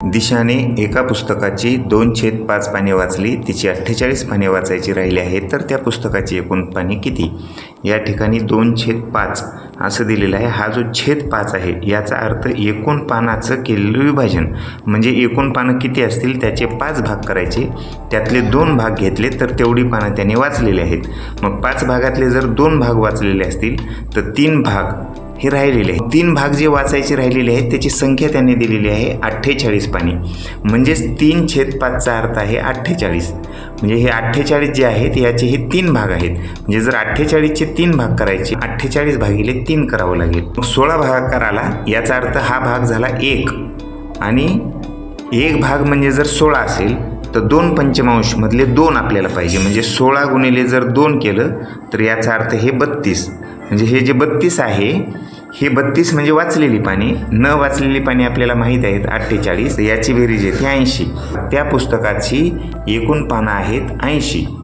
दिशाने एका पुस्तकाची दोन छेद पाच पाने वाचली तिची अठ्ठेचाळीस पाने वाचायची राहिली आहेत तर त्या पुस्तकाची एकूण पाने किती? या ठिकाणी दोन छेद पाच असं दिलेलं आहे. हा जो छेद पाच आहे याचा अर्थ एकूण पानाचं केलेलं विभाजन. म्हणजे एकूण पानं किती असतील त्याचे पाच भाग करायचे. त्यातले दोन भाग घेतले तर तेवढी पानं त्याने वाचलेली आहेत. मग पाच भागातले जर दोन भाग वाचलेले असतील तर तीन भाग हे राहिलेले आहे तीन भाग जे वाचायचे राहिलेले आहेत त्याची संख्या त्यांनी दिलेली आहे अठ्ठेचाळीस पाणी. म्हणजेच तीन छेद पाचचा अर्थ आहे अठ्ठेचाळीस. म्हणजे हे अठ्ठेचाळीस जे आहेत याचे हे तीन भाग आहेत. म्हणजे जर अठ्ठेचाळीसचे तीन भाग करायचे अठ्ठेचाळीस भागिले तीन करावं लागेल. मग सोळा भागाकाराला याचा अर्थ हा भाग झाला एक. आणि एक भाग म्हणजे जर सोळा असेल तर दोन पंचमांशमधले दोन आपल्याला पाहिजे. म्हणजे सोळा गुणिले जर दोन केलं तर याचा अर्थ हे बत्तीस. म्हणजे हे जे बत्तीस आहे हे बत्तीस म्हणजे वाचलेली पाणी. न वाचलेली पाणी आपल्याला माहीत आहेत अठ्ठेचाळीस. याची बेरीज येते ऐंशी. त्या पुस्तकाची एकूण पानं आहेत ऐंशी.